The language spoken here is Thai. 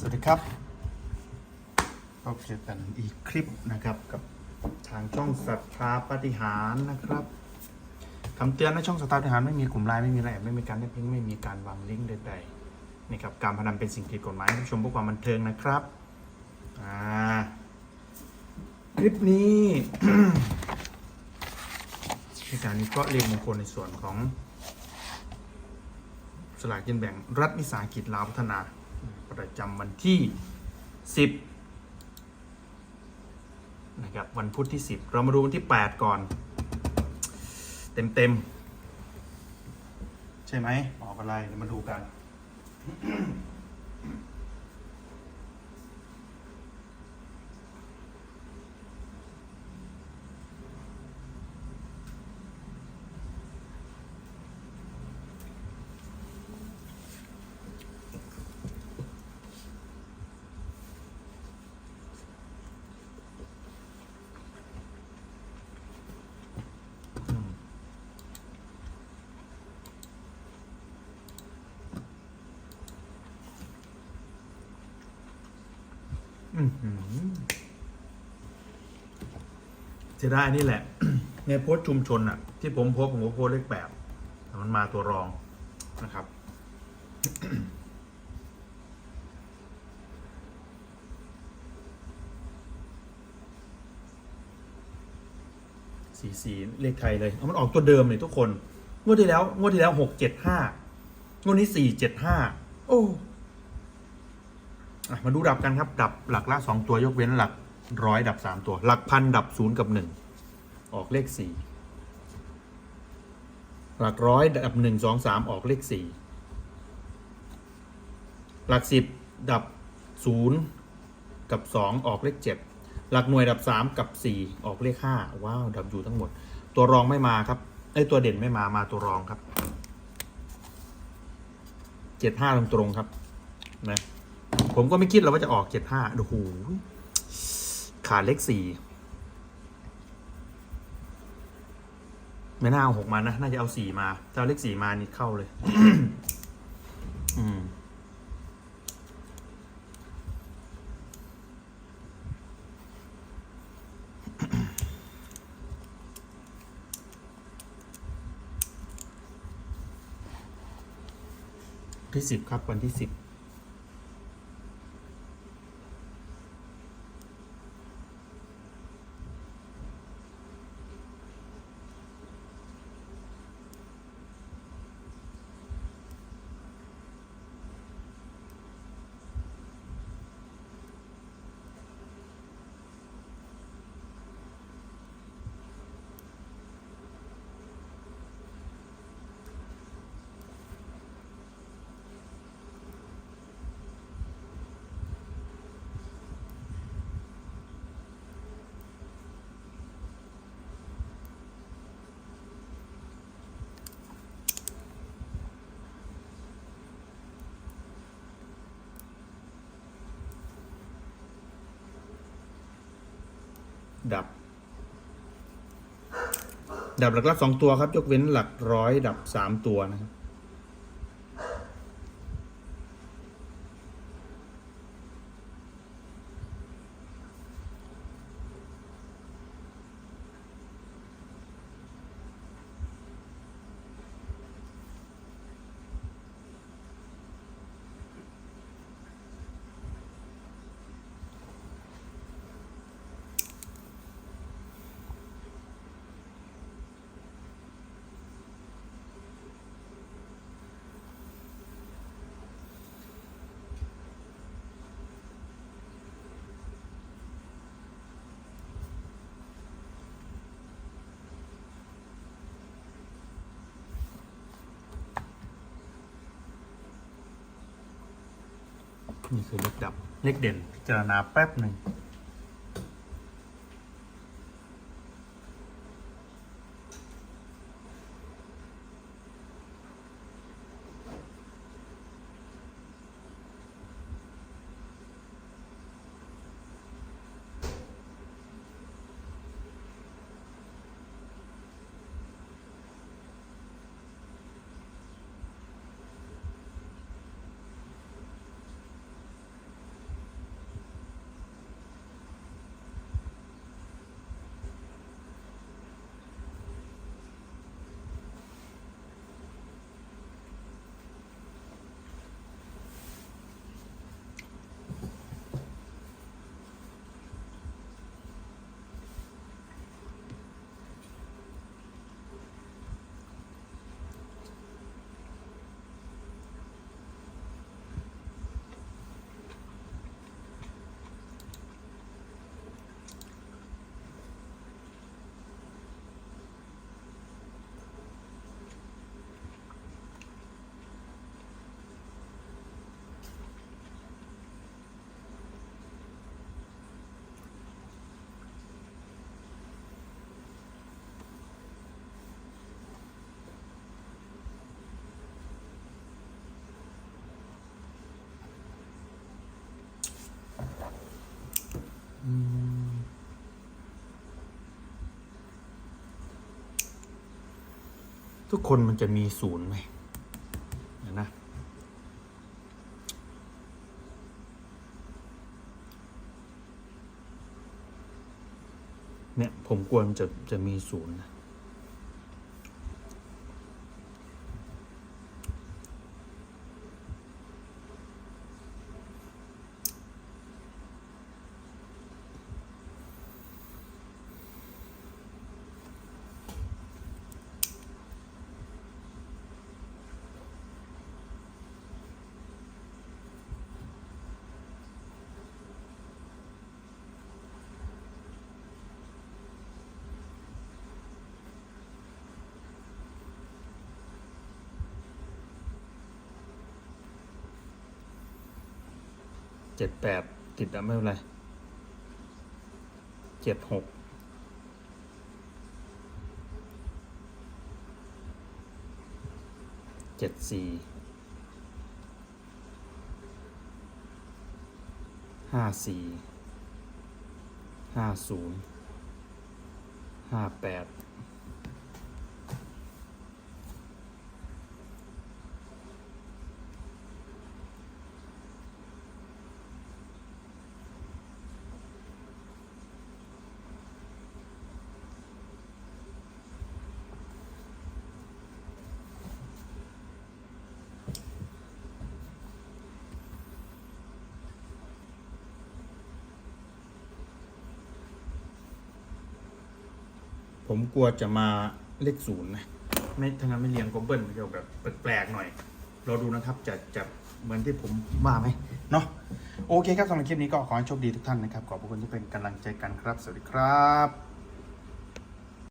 สวัสดีครับพบเจอกันอีกคลิปนะครับกับทางช่องศรัทธาปฏิหารนะครับคำเตือนในช่องศรัทธาปฏิหารไม่มีกลุ่มไลน์ไม่มีแอะไม่มีการได้พิงไม่มีการวางลิงก์ใดๆนี่ครับการพนันเป็นสิ่งผิดกฎหมายผู้ชมเพื่อความบันเทิงนะครับอ่าคลิปนี้ในการนี้ก็เรียงมงคลในส่วนของสลากกินแบ่งรัฐวิสาหกิจลาวพัฒนา ประจำวันที่ 10นะครับวันพุธที่ 10 เรามาดูวันที่ 8 ก่อน เต็มๆ ใช่ไหมออกอะไรเดี๋ยวมาดูกัน อื้อหือเสียดายนี่แหละ ในโพสต์ชุมชนอะที่ผมโพสผมก็โพสเลขแปดแต่มันมาตัวรองนะครับสี่สี่เลขไทยเลยเอามันออกตัวเดิมเลยทุกคน งวดที่แล้ว งวดที่แล้วหกเจ็ดห้างวดนี้สี่เจ็ดห้าโอ้ มาดูดับกันครับ ดับหลักละสองตัวยกเว้นหลักร้อยดับสามตัว หลักพันดับศูนย์กับหนึ่งออกเลขสี่หลักร้อยดับหนึ่งสองสามออกเลขสี่หลักสิบดับศูนย์กับสองออกเลขเจ็ดหลักหน่วยดับสามกับสี่ออกเลขห้าว้าวดับอยู่ทั้งหมด ตัวรองไม่มาครับไอยตัวเด่นไม่มามาตัวรองครับเจ็ดห้าตรงๆครับนะ ผมก็ไม่คิดหรอกว่าจะออกเจ็ดห้าโอ้โหขาดเลขสี่ไม่น่าเอาหกมานะ น่าจะเอาสี่มาถ้าเอาเลขสี่มานี่เข้าเลย อืมที่สิบครับวันที่สิบ ดับ ดับหลักลับสองตัวครับ ยกเว้นหลักร้อยดับสามตัวนะครับ นี่คือเล็กดับ เล็กเด่นพิจารณาแป๊บหนึ่ง ทุกคนมันจะมีศูนย์ไหมนะ เนี่ย ผมกลัวมันจะจะมีศูนย์นะ เจ็ดแปดติดอะไม่เป็นไรเจ็ดหกเจ็ดสี่ห้าสี่ห้าศูนย์ห้าแปด ผมกลัวจะมาเลขศูนย์นะไม่ทั้งนั้นไม่เรียงก็เบิ้ลเกี่ยวแบบแปลกๆหน่อย เราดูนะครับจะจะเหมือนที่ผมว่าไหมเนาะโอเคครับสำหรับคลิปนี้ก็ขอให้โชคดีทุกท่านนะครับ ขอบพระคุณที่เป็นกำลังใจกันครับ สวัสดีครับ